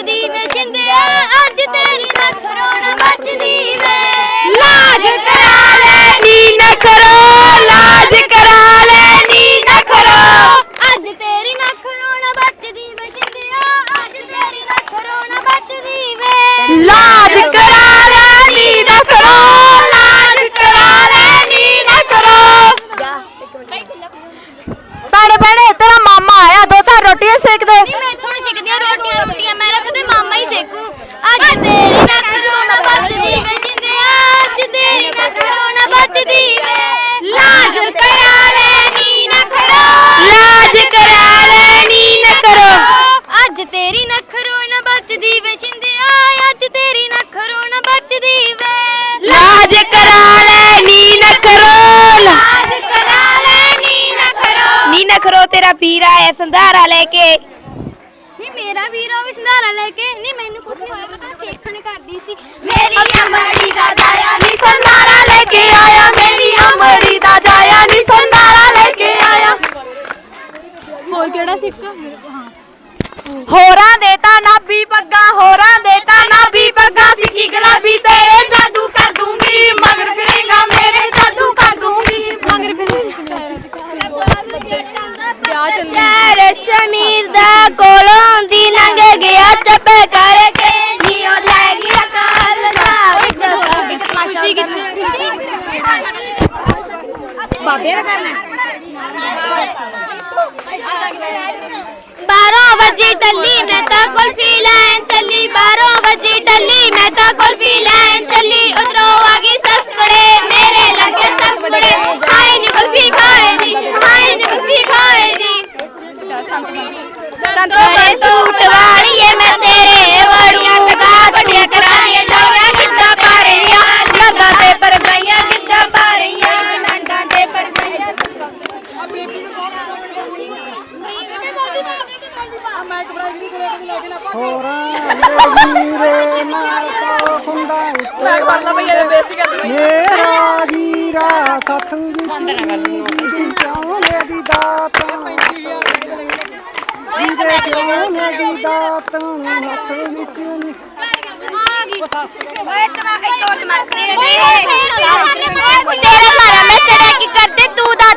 ਬਚਦੀ ਵੇ ਸ਼ਿੰਦਿਆ ਅੱਜ ਤੇਰੀ ਨਖਰੋਂ ਨਾ ਬਚਦੀ ਵੇ। ਲਾਜ ਕਰਾ ਲੈਣੀ ਨਖਰੋ ਲਾਜ ਕਰਾ ਲੈਣੀ ਨਖਰੋ ਅੱਜ ਤੇਰੀ ਨਖਰੋਂ ਨਾ ਬਚਦੀ ਵੇ ਸ਼ਿੰਦਿਆ ਅੱਜ ਤੇਰੀ ਨਖਰੋਂ ਨਾ ਬਚਦੀ ਵੇ। ਲਾਜ ਕਰਾ ਲੈਣੀ ਨਖਰੋ ਲਾਜ ਕਰਾ ਲੈਣੀ ਨਖਰੋ ਭੈਣੇ ਭੈਣੇ ਤੇਰਾ ਮਾਮਾ ਆਇਆ ਦੋ ਚਾਰ ਰੋਟੀਆਂ ਸੇਕ ਦੇ ਤੇਰਾ ਵੀਰ ਆਇਆ ਸੰਧਾਰਾ ਲੈ ਕੇ। ਨਹੀਂ ਮੇਰਾ ਵੀਰੋ ਵੀ ਸੰਧਾਰਾ ਲੈ ਕੇ। ਨਹੀਂ ਮੈਨੂੰ ਕੁਝ ਹੋਇਆ ਮੈਂ ਤਾਂ ਖੇਖਣ ਕਰਦੀ ਸੀ। ਮੇਰੀ ਅਮੜੀ ਦਾ ਜਾਇਆ ਨੀ ਸੰਧਾਰਾ ਲੈ ਕੇ ਆਇਆ। ਮੇਰੀ ਅਮਰੀ ਦਾ ਜਾਇਆ ਨੀ ਸੰਧਾਰਾ ਲੈ ਕੇ ਆਇਆ। ਹੋਰ ਕਿਹੜਾ ਸਿੱਕਾ? ਹੋਰਾਂ ਦੇ ਤਾਂ ਨਾਭੀ ਪੱਗਾ ਹੋਰਾਂ ਦੇ ਸ਼ਹਿਰ ਸ਼ਮੀਰ ਦਾ ਕੋਲੋਂ ਦੀ ਲੰਘ ਗਿਆ ਚੱਪੇ ਕਰਕੇ ਨੀਓ ਲੈ ਗਿਆ ਕਾਲ ਦਾ। ਖੁਸ਼ੀ ਕਿੱਥੇ ਬਾਬੇ ਦਾ ਕਰਨਾ ਬਾਰੋਂ ਵਜੇ ਟੱਲੀ ਮੈਂ ਤਾਂ ਕੁਲਫੀ ਲੈਣ ਚੱਲੀ ਬਾਰੋਂ ਵਜੇ ਟੱਲੀ ਮੈਂ ਤਾਂ ਕੁਲਫੀ ਲੈਣ ਚੱਲੀ ਉਧਰੋਂ ਹੋਰਾਂ ਦੇ ਵੀਰੇ ਨਾਲ ਤਾਂ ਖੁੰਡਾ ਉੱਤੇ ਮੇਰਾ ਵੀਰਾ ਸੱਤ ਵਿੱਚ ਦੀ ਸਿਆਣੇ ਦੀ ਦਾਤ ਜਿਹਦੇ ਸਿਆਣੇ ਦੀ ਦਾਤ ਹੱਥ ਵਿੱਚ ਨੀ ਤੇਰੇ ਮਾਰਾ ਮੈਂ ਚੜਿਆ ਕੀ ਕਰਦੇ? ਤੂੰ ਦਾ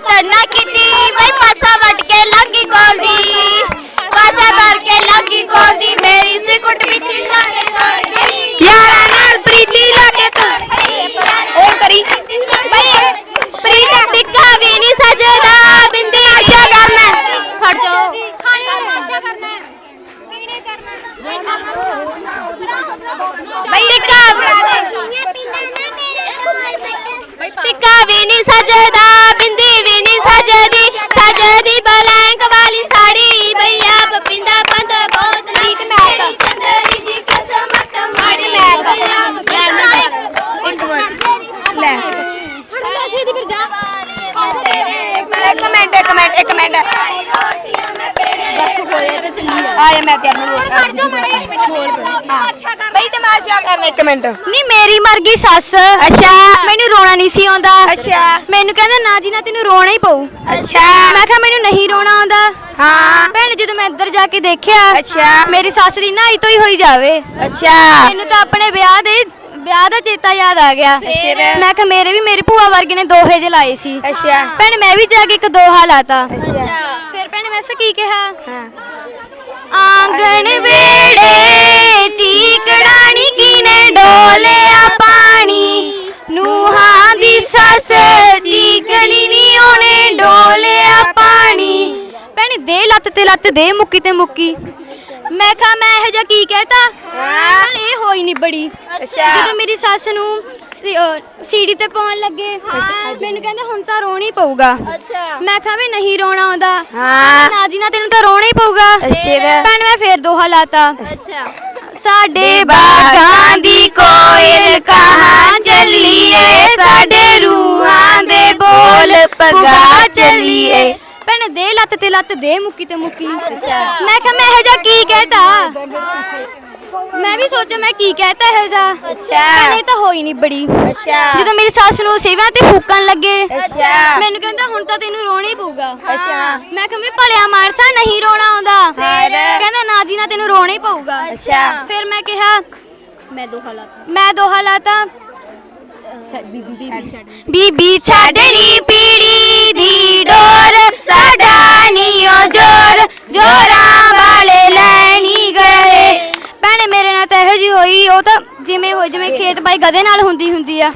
ਵੀ ਨਹੀਂ ਸਜਦਾ ਬਿੰਦੀ ਵੀ ਨਹੀਂ ਸਜਦੀ। ਸਜਦੀ ਬਲੈਂਕ ਵਾਲੀ ਸਾੜੀ ਬਈ ਆਪ ਪਿੰਦਾ ਬਹੁਤ ਨੀਕ ਨਾਕ ਚੰਦਰੀ ਦੀ ਕਿਸਮਤ ਮਾੜੀ ਇੱਕ ਮਿੰਟ ਲੈ ਛੇਤੀ ਫਿਰ ਜਾ ਇੱਕ ਮਿੰਟ ਇੱਕ ਮਿੰਟ ਇੱਕ ਮਿੰਟ। ਤੇ ਚੱਲੀ ਆ। ਆਏ ਮੈਂ ਤੈਨੂੰ ਬਈ ਤਮਾਸ਼ਾ ਕਰਨਾ ਇੱਕ ਮਿੰਟ। ਨਹੀਂ ਮੇਰੀ ਮਰ ਗਈ ਸੱਸ। ਅੱਛਾ। ਮੈਨੂੰ ਰੋਣਾ ਨਹੀਂ ਸੀ ਆਉਂਦਾ। ਅੱਛਾ। ਮੈਨੂੰ ਕਹਿੰਦਾ ਨਾ ਜੀ ਨਾ ਤੈਨੂੰ ਰੋਣਾ ਹੀ ਪਊ। ਅੱਛਾ। ਮੈਂ ਕਿਹਾ ਮੈਨੂੰ ਨਹੀਂ ਰੋਣਾ ਆਉਂਦਾ। ਹਾਂ। ਭੈਣ ਜਦੋਂ ਮੈਂ ਇੱਧਰ ਜਾ ਕੇ ਦੇਖਿਆ ਅੱਛਾ। ਮੇਰੀ ਸੱਸ ਦੀ ਨਾਈ ਤੋਂ ਹੀ ਹੋਈ ਜਾਵੇ। ਅੱਛਾ। ਮੈਨੂੰ ਤਾਂ ਆਪਣੇ ਵਿਆਹ ਦੇ ਵਿਆਹ ਦਾ ਚੇਤਾ ਯਾਦ ਆ ਗਿਆ? ਮੈਂ ਕਿਹਾ ਮੇਰੇ ਵੀ ਮੇਰੀ ਭੂਆ ਵਰਗੇ ਨੇ ਦੋਹੇ ਜੇ ਲਾਏ ਸੀ। ਅੱਛਾ। ਭੈਣ ਮੈਂ ਵੀ ਜਾ ਕੇ ਇੱਕ ਦੋਹਾ ਲਾਤਾ। ਅੱਛਾ। ਫਿਰ ਭੈਣ ਮੈਂ ਸਾ ਕੀ ਕਿਹਾ? ਹਾਂ। ਆਂਗਣ ਵੇੜੇ ਚੀਕੜਾਣੀ ਕੀਨੇ ਡੋਲਿਆ ਪਾਣੀ। ਨੂਹਾਂ ਦੀ ਸੱਸ ਚੀਕਣੀ ਨੀ ਉਹਨੇ ਡੋਲਿਆ ਪਾਣੀ। ਭੈਣੇ ਦੇ ਲੱਤ ਤੇ ਲੱਤ ਦੇ ਮੁੱਕੀ ਤੇ ਮੁੱਕੀ। ਮੈਂ ਕਿਹਾ ਮੈਂ ਇਹ ਜਿਹਾ ਕੀ ਕਹਿਤਾ? ਇਹ ਹੋਈ ਨਹੀਂ ਬੜੀ। ਜਦੋਂ ਮੇਰੀ ਸੱਸ ਨੂੰ ਸੀੜੀ ਤੇ ਪਾਉਣ ਲੱਗੇ ਮੈਨੂੰ ਕਹਿੰਦੇ ਹੁਣ ਤਾਂ ਰੋਣਾ ਹੀ ਪਊਗਾ। ਮੈਂ ਕਿਹਾ ਵੀ ਨਹੀਂ ਰੋਣਾ ਆਉਂਦਾ। ਹਾਂ। ਨਾ ਜੀ ਨਾ ਤੈਨੂੰ ਤਾਂ ਰੋਣਾ ਹੀ ਪਊਗਾ। ਅੱਛਾ। ਭੈਣ ਮੈਂ ਫੇਰ ਦੋਹਾ ਲਾਤਾ। ਅੱਛਾ। ਸਾਡੇ ਬਾਗਾਂ ਦੀ ਕੋਇਲ ਕਹਾਂ ਚੱਲੀਏ ਸਾਡੇ ਰੂਹਾਂ ਦੇ ਬੋਲ ਪਗਾ ਚੱਲੀਏ। ਭੈਣੇ ਦੇ ਲੱਤ ਤੇ ਲੱਤ ਦੇ ਮੁੱਕੀ ਤੇ ਮੁੱਕੀ। ਮੈਂ ਕਿਹਾ ਮੈਂ ਇਹ ਜਿਹਾ ਕੀ ਕਹਿਤਾ? ਮੈਂ ਵੀ ਸੋਚਿਆ ਮੈਂ ਕੀ ਕਹਿਤਾ ਇਹ ਜਾ ਅੱਛਾ। ਨਹੀਂ ਤਾਂ ਹੋਈ ਨਹੀਂ ਬੜੀ। ਅੱਛਾ। ਜਦੋਂ ਮੇਰੀ ਸੱਸ ਨੂੰ ਸੇਵਾ ਤੇ ਫੂਕਣ ਲੱਗੇ ਅੱਛਾ। ਮੈਨੂੰ ਕਹਿੰਦਾ ਹੁਣ ਤਾਂ ਤੈਨੂੰ ਰੋਣਾ ਹੀ ਪਊਗਾ। ਅੱਛਾ। ਮੈਂ ਕਿਹਾ ਵੀ ਭਲਿਆ ਮਾਨਸਾ ਨਹੀਂ ਰੋਣਾ ਆਉਂਦਾ। ਫਿਰ? ਕਹਿੰਦਾ ਨਾ ਜੀ ਨਾ ਤੈਨੂੰ ਰੋਣਾ ਹੀ ਪਊਗਾ। ਅੱਛਾ। ਫਿਰ ਮੈਂ ਕਿਹਾ ਮੈਂ ਦੋ ਹਾਲਾਤ ਮੈਂ ਦੋਹਾ ਲਾਤਾ। ਬੀਬੀ ਛੱਡਣੀ ਪੀੜੀ ਦੀ ਡੋਰ। ਸਾਡਾ ਨੀਓ ਜੋਰ। ਜੋਰਾਂ ਤਾਂ ਇਹੋ ਜੀ ਹੋਈ ਉਹ ਤਾਂ ਜਿਵੇਂ ਹੋ ਜਿਵੇਂ ਖੇਤ ਬਾਈ ਗਧੇ ਨਾਲ ਹੁੰਦੀ ਹੁੰਦੀ ਆ।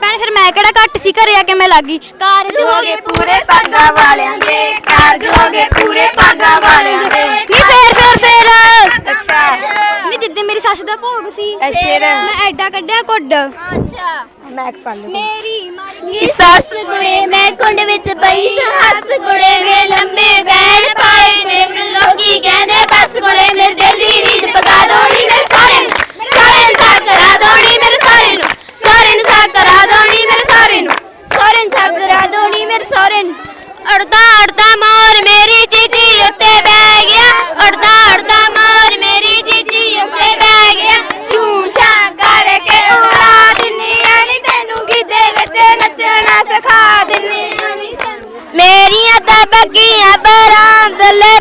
ਭੈਣ ਫਿਰ ਮੈਂ ਕਿਹੜਾ ਘੱਟ ਸੀ ਘਰੇ ਆ ਕੇ ਮੈਂ ਲੱਗੀ ਕਾਰਜ ਹੋ ਗਏ ਪੂਰੇ ਪੱਗਾਂ ਵਾਲਿਆਂ ਦੇ ਕਾਰਜ ਹੋ ਗਏ ਪੂਰੇ ਪੱਗਾਂ ਵਾਲਿਆਂ ਦੇ। ਨੀ ਫੇਰ ਫੇਰ ਫੇਰ। ਅੱਛਾ। ਨੀ ਜਿੱਦੇ ਮੇਰੀ ਸੱਸ ਦਾ ਭੋਗ ਸੀ ਮੈਂ ਐਡਾ ਕੱਢਿਆ ਕੁੱਡ। ਅੱਛਾ। ਮੈਂ ਫੜ ਲੂ ਮੇਰੀ ਮਰ ਨੀ ਸੱਸ ਕੁੜੇ ਮੈਂ ਕੁੰਡ ਵਿੱਚ ਪਈ ਸਾਂ। ਹੱਸ ਕੁੜੇ ਵੇ ਲੰਮੇ ਬੈਣ ਪਾਏ ਨੇ। ਅੜਦਾ ਅੜਦਾ ਮੋਰ ਮੇਰੀ ਚੀਚੀ ਉੱਤੇ ਬਹਿ ਗਿਆ। ਅੜਦਾ ਅੜਦਾ ਮੋਰ ਮੇਰੀ ਚੀਚੀ ਉੱਤੇ ਬਹਿ ਗਿਆ। ਛੂ ਛਾਂ ਕਰਕੇ ਉਡਾ ਦਿੰਨੀ ਆਣੀ ਤੈਨੂੰ, ਗਿੱਧੇ ਵਿੱਚ ਨੱਚਣਾ ਸਿਖਾ ਦਿੰਨੀ ਮੇਰੀਆਂ ਤਾਂ ਬੱਗੀਆਂ ਪਰਾਂ ਥੱਲੇ